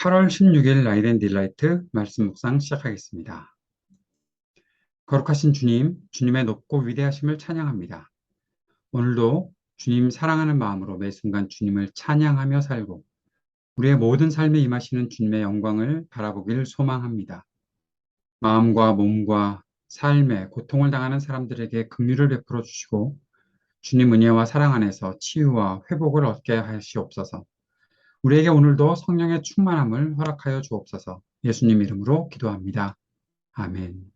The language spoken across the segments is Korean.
8월 16일 라이덴 딜라이트 말씀 묵상 시작하겠습니다. 거룩하신 주님, 주님의 높고 위대하심을 찬양합니다. 오늘도 주님 사랑하는 마음으로 매 순간 주님을 찬양하며 살고 우리의 모든 삶에 임하시는 주님의 영광을 바라보길 소망합니다. 마음과 몸과 삶에 고통을 당하는 사람들에게 긍휼을 베풀어 주시고 주님 은혜와 사랑 안에서 치유와 회복을 얻게 하시옵소서. 우리에게 오늘도 성령의 충만함을 허락하여 주옵소서. 예수님 이름으로 기도합니다. 아멘.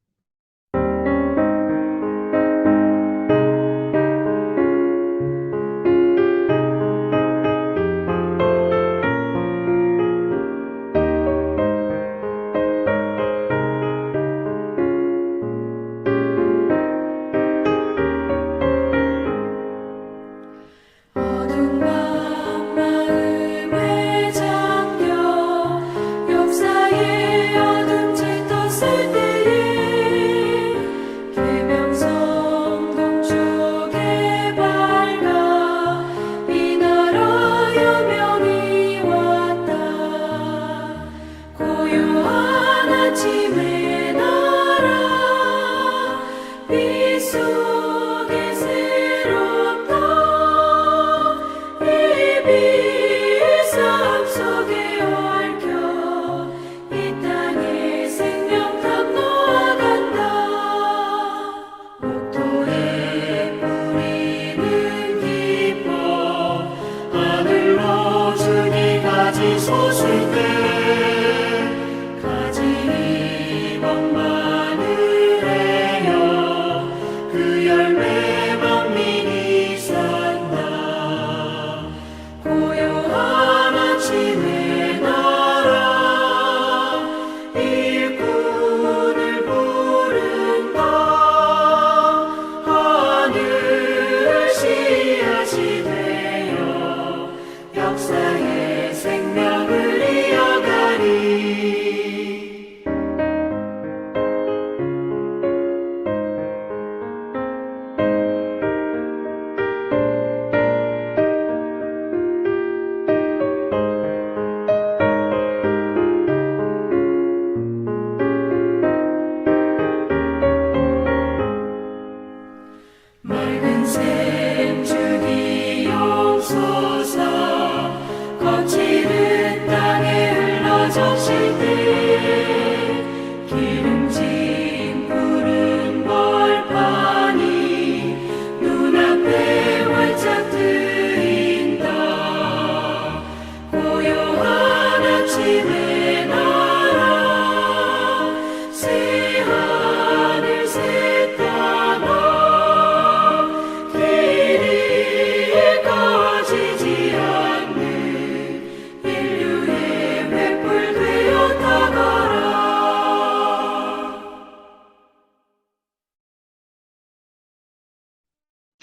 맑은 샘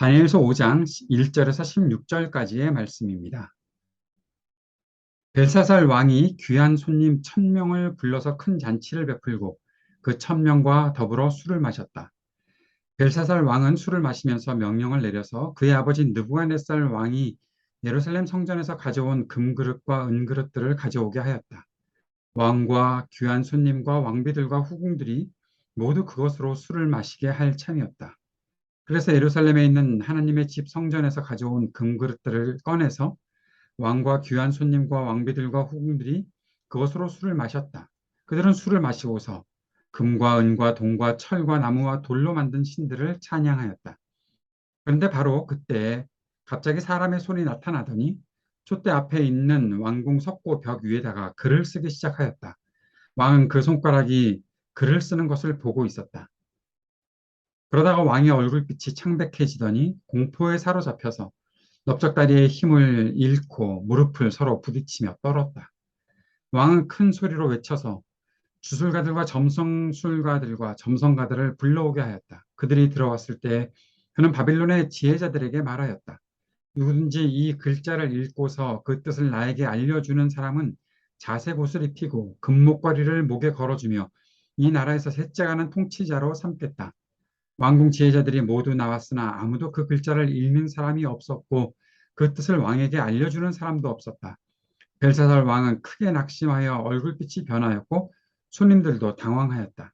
다니엘서 5장 1절에서 16절까지의 말씀입니다. 벨사살 왕이 귀한 손님 천명을 불러서 큰 잔치를 베풀고 그 천명과 더불어 술을 마셨다. 벨사살 왕은 술을 마시면서 명령을 내려서 그의 아버지 느부갓네살 왕이 예루살렘 성전에서 가져온 금그릇과 은그릇들을 가져오게 하였다. 왕과 귀한 손님과 왕비들과 후궁들이 모두 그것으로 술을 마시게 할 참이었다. 그래서 예루살렘에 있는 하나님의 집 성전에서 가져온 금그릇들을 꺼내서 왕과 귀한 손님과 왕비들과 후궁들이 그것으로 술을 마셨다. 그들은 술을 마시고서 금과 은과 동과 철과 나무와 돌로 만든 신들을 찬양하였다. 그런데 바로 그때 갑자기 사람의 손이 나타나더니 촛대 앞에 있는 왕궁 석고 벽 위에다가 글을 쓰기 시작하였다. 왕은 그 손가락이 글을 쓰는 것을 보고 있었다. 그러다가 왕의 얼굴빛이 창백해지더니 공포에 사로잡혀서 넓적다리의 힘을 잃고 무릎을 서로 부딪히며 떨었다. 왕은 큰 소리로 외쳐서 주술가들과 점성술가들과 점성가들을 불러오게 하였다. 그들이 들어왔을 때 그는 바빌론의 지혜자들에게 말하였다. 누구든지 이 글자를 읽고서 그 뜻을 나에게 알려주는 사람은 자색 옷을 입히고 금목걸이를 목에 걸어주며 이 나라에서 셋째 가는 통치자로 삼겠다. 왕궁 지혜자들이 모두 나왔으나 아무도 그 글자를 읽는 사람이 없었고 그 뜻을 왕에게 알려주는 사람도 없었다. 벨사살 왕은 크게 낙심하여 얼굴빛이 변하였고 손님들도 당황하였다.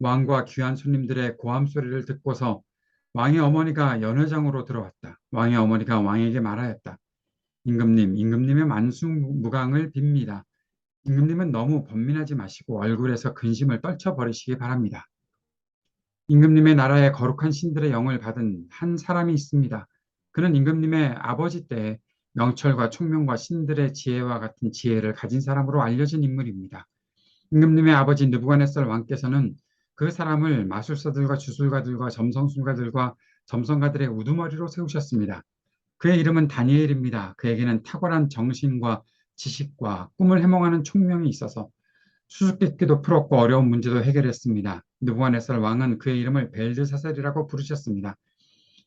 왕과 귀한 손님들의 고함 소리를 듣고서 왕의 어머니가 연회장으로 들어왔다. 왕의 어머니가 왕에게 말하였다. 임금님, 임금님의 만수무강을 빕니다. 임금님은 너무 번민하지 마시고 얼굴에서 근심을 떨쳐버리시기 바랍니다. 임금님의 나라에 거룩한 신들의 영을 받은 한 사람이 있습니다. 그는 임금님의 아버지 때에 명철과 총명과 신들의 지혜와 같은 지혜를 가진 사람으로 알려진 인물입니다. 임금님의 아버지 느부갓네살 왕께서는 그 사람을 마술사들과 주술가들과 점성술가들과 점성가들의 우두머리로 세우셨습니다. 그의 이름은 다니엘입니다. 그에게는 탁월한 정신과 지식과 꿈을 해몽하는 총명이 있어서 수수께끼도 풀었고 어려운 문제도 해결했습니다. 느부갓네살 왕은 그의 이름을 벨드사살이라고 부르셨습니다.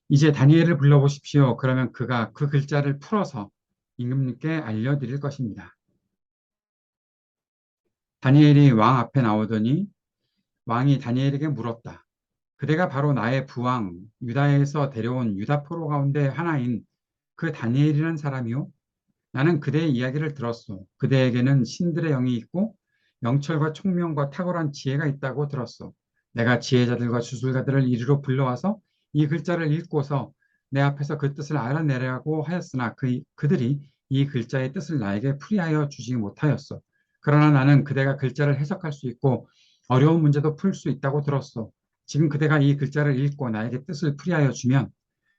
이제 다니엘을 불러보십시오. 그러면 그가 그 글자를 풀어서 임금님께 알려드릴 것입니다. 다니엘이 왕 앞에 나오더니 왕이 다니엘에게 물었다. 그대가 바로 나의 부왕 유다에서 데려온 유다포로 가운데 하나인 그 다니엘이라는 사람이요? 나는 그대의 이야기를 들었소. 그대에게는 신들의 영이 있고 명철과 총명과 탁월한 지혜가 있다고 들었소. 내가 지혜자들과 주술가들을 이리로 불러와서 이 글자를 읽고서 내 앞에서 그 뜻을 알아내라고 하였으나 그, 그들이 이 글자의 뜻을 나에게 풀이하여 주지 못하였소. 그러나 나는 그대가 글자를 해석할 수 있고 어려운 문제도 풀 수 있다고 들었소. 지금 그대가 이 글자를 읽고 나에게 뜻을 풀이하여 주면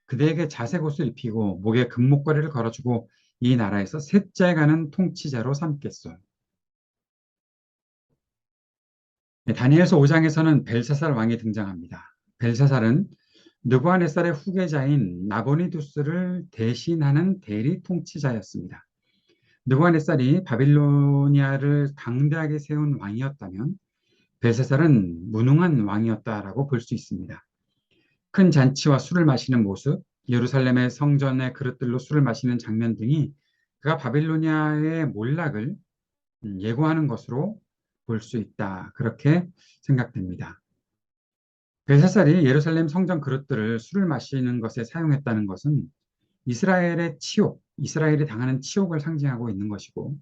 그대에게 자색 옷을 입히고 목에 금목걸이를 걸어주고 이 나라에서 셋째 가는 통치자로 삼겠소. 다니엘서 5장에서는 벨사살 왕이 등장합니다. 벨사살은 느부갓네살의 후계자인 나보니두스를 대신하는 대리 통치자였습니다. 느부갓네살이 바빌로니아를 강대하게 세운 왕이었다면 벨사살은 무능한 왕이었다라고 볼 수 있습니다. 큰 잔치와 술을 마시는 모습, 예루살렘의 성전의 그릇들로 술을 마시는 장면 등이 그가 바빌로니아의 몰락을 음, 예고하는 것으로 볼 수 있다. 그렇게 생각됩니다. 벨사살이 예루살렘 성전 그릇들을 술을 마시는 것에 사용했다는 것은 이스라엘의 치욕, 이스라엘이 당하는 치욕을 상징하고 있는 것이고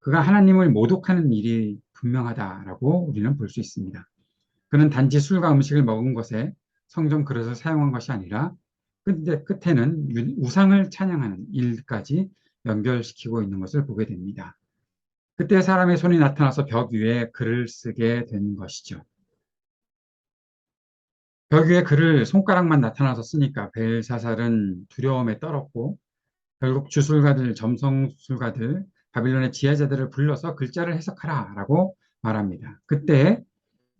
그가 하나님을 모독하는 일이 분명하다라고 우리는 볼 수 있습니다. 그는 단지 술과 음식을 먹은 것에 성전 그릇을 사용한 것이 아니라 끝에, 끝에는 우상을 찬양하는 일까지 연결시키고 있는 것을 보게 됩니다. 그때 사람의 손이 나타나서 벽 위에 글을 쓰게 된 것이죠. 벽 위에 글을 손가락만 나타나서 쓰니까 벨사살은 두려움에 떨었고 결국 주술가들, 점성술가들, 바빌론의 지혜자들을 불러서 글자를 해석하라 라고 말합니다. 그때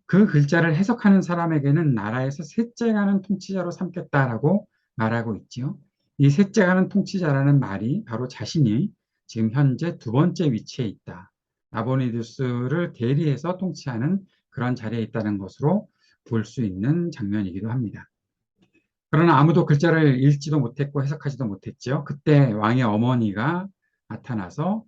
그 글자를 해석하는 사람에게는 나라에서 셋째 가는 통치자로 삼겠다라고 말하고 있지요. 이 셋째 가는 통치자라는 말이 바로 자신이 지금 현재 두 번째 위치에 있다. 나보니두스를 대리해서 통치하는 그런 자리에 있다는 것으로 볼 수 있는 장면이기도 합니다. 그러나 아무도 글자를 읽지도 못했고 해석하지도 못했죠. 그때 왕의 어머니가 나타나서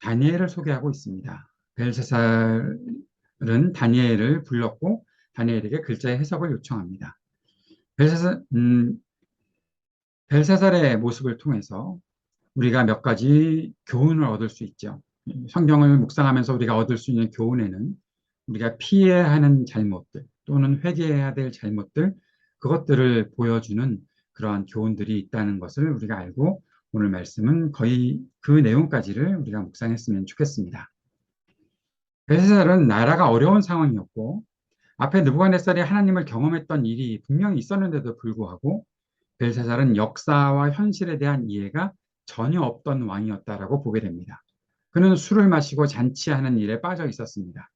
다니엘을 소개하고 있습니다. 벨사살은 다니엘을 불렀고 다니엘에게 글자의 해석을 요청합니다. 벨사살, 음, 벨사살의 모습을 통해서 우리가 몇 가지 교훈을 얻을 수 있죠. 성경을 묵상하면서 우리가 얻을 수 있는 교훈에는 우리가 피해야 하는 잘못들 또는 회개해야 될 잘못들 그것들을 보여주는 그러한 교훈들이 있다는 것을 우리가 알고 오늘 말씀은 거의 그 내용까지를 우리가 묵상했으면 좋겠습니다. 벨사살은 나라가 어려운 상황이었고 앞에 느부갓네살이 하나님을 경험했던 일이 분명히 있었는데도 불구하고 벨사살은 역사와 현실에 대한 이해가 전혀 없던 왕이었다라고 보게 됩니다. 그는 술을 마시고 잔치하는 일에 빠져 있었습니다.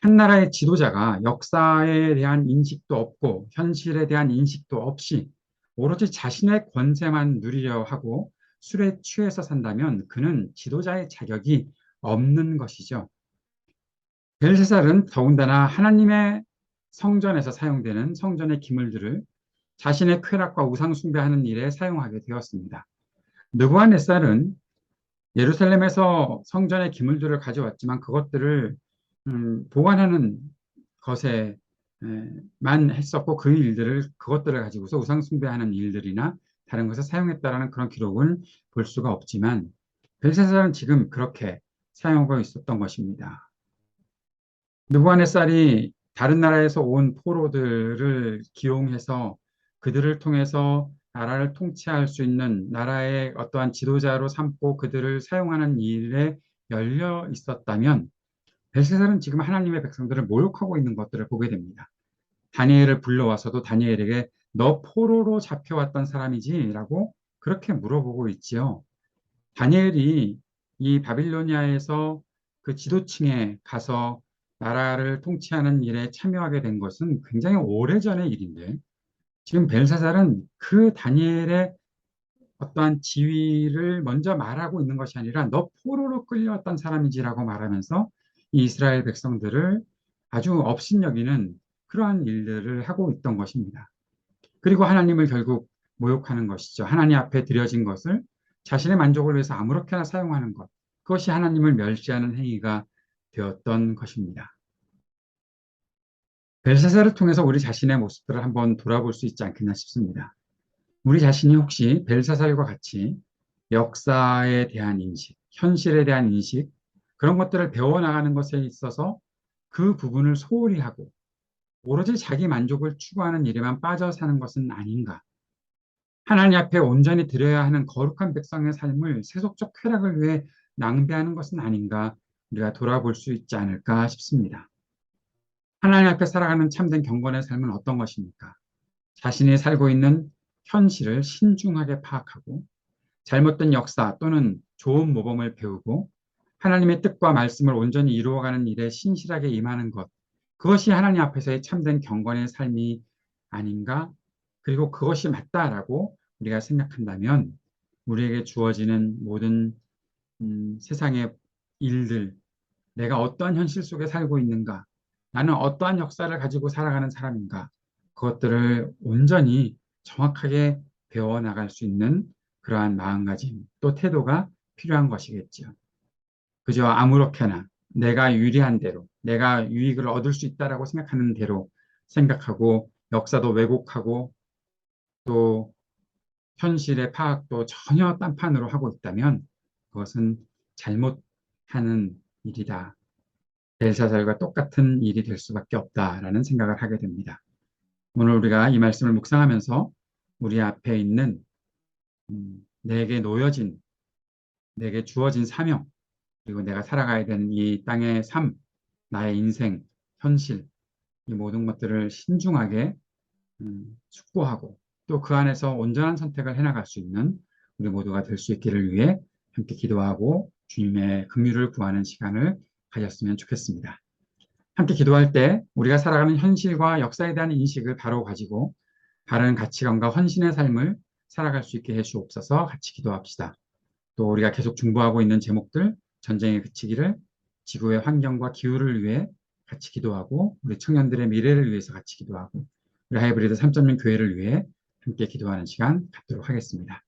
한 나라의 지도자가 역사에 대한 인식도 없고 현실에 대한 인식도 없이 오로지 자신의 권세만 누리려 하고 술에 취해서 산다면 그는 지도자의 자격이 없는 것이죠. 벨세살은 더군다나 하나님의 성전에서 사용되는 성전의 기물들을 자신의 쾌락과 우상 숭배하는 일에 사용하게 되었습니다. 느부갓네살은 예루살렘에서 성전의 기물들을 가져왔지만 그것들을 음, 보관하는 것에만 했었고 그 일들을 그것들을 가지고서 우상 숭배하는 일들이나 다른 것에 사용했다라는 그런 기록은 볼 수가 없지만 벨사살은 지금 그렇게 사용하고 있었던 것입니다. 느부갓네살이 다른 나라에서 온 포로들을 기용해서 그들을 통해서 나라를 통치할 수 있는 나라의 어떠한 지도자로 삼고 그들을 사용하는 일에 열려 있었다면 벨사살은 지금 하나님의 백성들을 모욕하고 있는 것들을 보게 됩니다. 다니엘을 불러와서도 다니엘에게 너 포로로 잡혀왔던 사람이지 라고 그렇게 물어보고 있지요. 다니엘이 이 바빌로니아에서 그 지도층에 가서 나라를 통치하는 일에 참여하게 된 것은 굉장히 오래전의 일인데 지금 벨사살은 그 다니엘의 어떠한 지위를 먼저 말하고 있는 것이 아니라 너 포로로 끌려왔던 사람이지라고 말하면서 이 이스라엘 백성들을 아주 업신여기는 그러한 일들을 하고 있던 것입니다. 그리고 하나님을 결국 모욕하는 것이죠. 하나님 앞에 드려진 것을 자신의 만족을 위해서 아무렇게나 사용하는 것. 그것이 하나님을 멸시하는 행위가 되었던 것입니다. 벨사살을 통해서 우리 자신의 모습들을 한번 돌아볼 수 있지 않겠나 싶습니다. 우리 자신이 혹시 벨사살과 같이 역사에 대한 인식, 현실에 대한 인식, 그런 것들을 배워나가는 것에 있어서 그 부분을 소홀히 하고 오로지 자기 만족을 추구하는 일에만 빠져 사는 것은 아닌가. 하나님 앞에 온전히 드려야 하는 거룩한 백성의 삶을 세속적 쾌락을 위해 낭비하는 것은 아닌가 우리가 돌아볼 수 있지 않을까 싶습니다. 하나님 앞에 살아가는 참된 경건의 삶은 어떤 것입니까? 자신이 살고 있는 현실을 신중하게 파악하고 잘못된 역사 또는 좋은 모범을 배우고 하나님의 뜻과 말씀을 온전히 이루어가는 일에 신실하게 임하는 것. 그것이 하나님 앞에서의 참된 경건의 삶이 아닌가? 그리고 그것이 맞다라고 우리가 생각한다면 우리에게 주어지는 모든 음, 세상의 일들, 내가 어떠한 현실 속에 살고 있는가, 나는 어떠한 역사를 가지고 살아가는 사람인가, 그것들을 온전히 정확하게 배워나갈 수 있는 그러한 마음가짐, 또 태도가 필요한 것이겠죠. 그저 아무렇게나 내가 유리한 대로, 내가 유익을 얻을 수 있다라고 생각하는 대로 생각하고 역사도 왜곡하고 또 현실의 파악도 전혀 딴판으로 하고 있다면 그것은 잘못하는 일이다. 벨사살과 똑같은 일이 될 수밖에 없다라는 생각을 하게 됩니다. 오늘 우리가 이 말씀을 묵상하면서 우리 앞에 있는 음, 내게 놓여진 내게 주어진 사명 그리고 내가 살아가야 되는 이 땅의 삶, 나의 인생, 현실 이 모든 것들을 신중하게 음, 숙고하고 또 그 안에서 온전한 선택을 해나갈 수 있는 우리 모두가 될 수 있기를 위해 함께 기도하고 주님의 긍휼을 구하는 시간을 가졌으면 좋겠습니다. 함께 기도할 때 우리가 살아가는 현실과 역사에 대한 인식을 바로 가지고 바른 가치관과 헌신의 삶을 살아갈 수 있게 해주옵소서 같이 기도합시다. 또 우리가 계속 중보하고 있는 제목들 전쟁에 그치기를 지구의 환경과 기후를 위해 같이 기도하고 우리 청년들의 미래를 위해서 같이 기도하고 우리 하이브리드 3.0 교회를 위해 함께 기도하는 시간 갖도록 하겠습니다.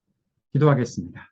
기도하겠습니다.